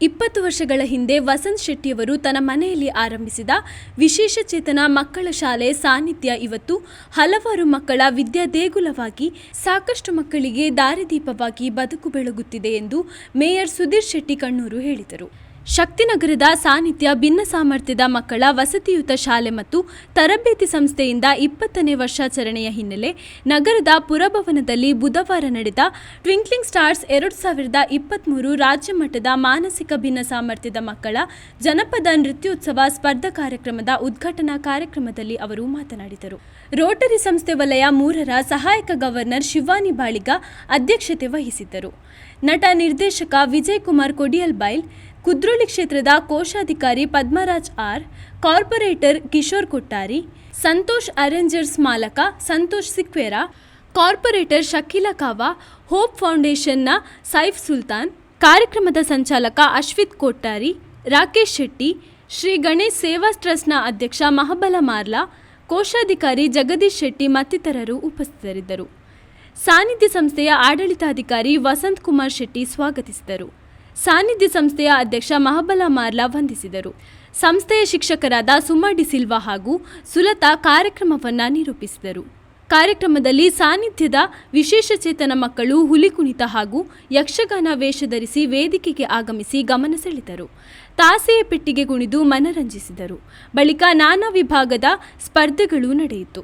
ಇಪ್ಪತ್ತು ವರ್ಷಗಳ ಹಿಂದೆ ವಸಂತ್ ಶೆಟ್ಟಿಯವರು ತನ್ನ ಮನೆಯಲ್ಲಿ ಆರಂಭಿಸಿದ ವಿಶೇಷ ಚೇತನ ಮಕ್ಕಳ ಶಾಲೆ ಸಾನ್ನಿಧ್ಯ ಇವತ್ತು ಹಲವಾರು ಮಕ್ಕಳ ವಿದ್ಯಾ ದೇಗುಲವಾಗಿ ಸಾಕಷ್ಟು ಮಕ್ಕಳಿಗೆ ದಾರಿದೀಪವಾಗಿ ಬದುಕು ಬೆಳಗುತ್ತಿದೆ ಎಂದು ಮೇಯರ್ ಸುಧೀರ್ ಶೆಟ್ಟಿ ಕಣ್ಣೂರು ಹೇಳಿದರು. ಶಕ್ತಿನಗರದ ಸಾನ್ನಿಧ್ಯ ಭಿನ್ನ ಸಾಮರ್ಥ್ಯದ ಮಕ್ಕಳ ವಸತಿಯುತ ಶಾಲೆ ಮತ್ತು ತರಬೇತಿ ಸಂಸ್ಥೆಯಿಂದ ಇಪ್ಪತ್ತನೇ ವರ್ಷಾಚರಣೆಯ ಹಿನ್ನೆಲೆ ನಗರದ ಪುರಭವನದಲ್ಲಿ ಬುಧವಾರ ನಡೆದ ಟ್ವಿಂಕ್ಲಿಂಗ್ ಸ್ಟಾರ್ಸ್ ಎರಡು ಸಾವಿರದ ಇಪ್ಪತ್ತ್ಮೂರು ರಾಜ್ಯ ಮಟ್ಟದ ಮಾನಸಿಕ ಭಿನ್ನ ಸಾಮರ್ಥ್ಯದ ಮಕ್ಕಳ ಜನಪದ ನೃತ್ಯೋತ್ಸವ ಸ್ಪರ್ಧಾ ಕಾರ್ಯಕ್ರಮದ ಉದ್ಘಾಟನಾ ಕಾರ್ಯಕ್ರಮದಲ್ಲಿ ಅವರು ಮಾತನಾಡಿದರು. ರೋಟರಿ ಸಂಸ್ಥೆ ವಲಯ ಮೂರರ ಸಹಾಯಕ ಗವರ್ನರ್ ಶಿವಾನಿ ಬಾಳಿಗ ಅಧ್ಯಕ್ಷತೆ ವಹಿಸಿದ್ದರು. ನಟ ನಿರ್ದೇಶಕ ವಿಜಯ್ ಕುಮಾರ್ ಕೊಡಿಯಲ್ಬೈಲ್ ಕುದ್ರೋಳಿ ಕ್ಷೇತ್ರದ ಕೋಶಾಧಿಕಾರಿ Padmaraj R, corporator Kishore Kottari, Santosh arrangers ಮಾಲಕ Santosh Sequeira, corporator Shakeela Kava, hope ಫೌಂಡೇಶನ್ನ ಸೈಫ್ ಸುಲ್ತಾನ್, ಕಾರ್ಯಕ್ರಮದ ಸಂಚಾಲಕ ಅಶ್ವಿತ್ ಕೊಟ್ಟಾರಿ, ರಾಕೇಶ್ ಶೆಟ್ಟಿ, ಶ್ರೀ ಗಣೇಶ್ ಸೇವಾ ಟ್ರಸ್ಟ್ನ ಅಧ್ಯಕ್ಷ ಮಹಬಲ ಮಾರ್ಲಾ, ಕೋಶಾಧಿಕಾರಿ ಜಗದೀಶ್ ಶೆಟ್ಟಿ ಮತ್ತಿತರರು ಉಪಸ್ಥಿತರಿದ್ದರು. ಸಾನ್ನಿಧ್ಯ ಸಂಸ್ಥೆಯ ಆಡಳಿತಾಧಿಕಾರಿ ವಸಂತ್ ಕುಮಾರ್ ಶೆಟ್ಟಿ ಸ್ವಾಗತಿಸಿದರು. ಸಾನ್ನಿಧ್ಯ ಸಂಸ್ಥೆಯ ಅಧ್ಯಕ್ಷ ಮಹಬಲ ಮಾರ್ಲಾ ವಂದಿಸಿದರು. ಸಂಸ್ಥೆಯ ಶಿಕ್ಷಕರಾದ ಸುಮಾ ಡಿಸಿಲ್ವಾ ಹಾಗೂ ಸುಲತಾ ಕಾರ್ಯಕ್ರಮವನ್ನು ನಿರೂಪಿಸಿದರು. ಕಾರ್ಯಕ್ರಮದಲ್ಲಿ ಸಾನ್ನಿಧ್ಯದ ವಿಶೇಷ ಚೇತನ ಮಕ್ಕಳು ಹುಲಿ ಕುಣಿತ ಹಾಗೂ ಯಕ್ಷಗಾನ ವೇಷ ಧರಿಸಿ ವೇದಿಕೆಗೆ ಆಗಮಿಸಿ ಗಮನ ಸೆಳೆದರು. ತಾಸೆಯ ಪೆಟ್ಟಿಗೆ ಕುಣಿದು ಮನರಂಜಿಸಿದರು. ಬಳಿಕ ನಾನಾ ವಿಭಾಗದ ಸ್ಪರ್ಧೆಗಳು ನಡೆಯಿತು.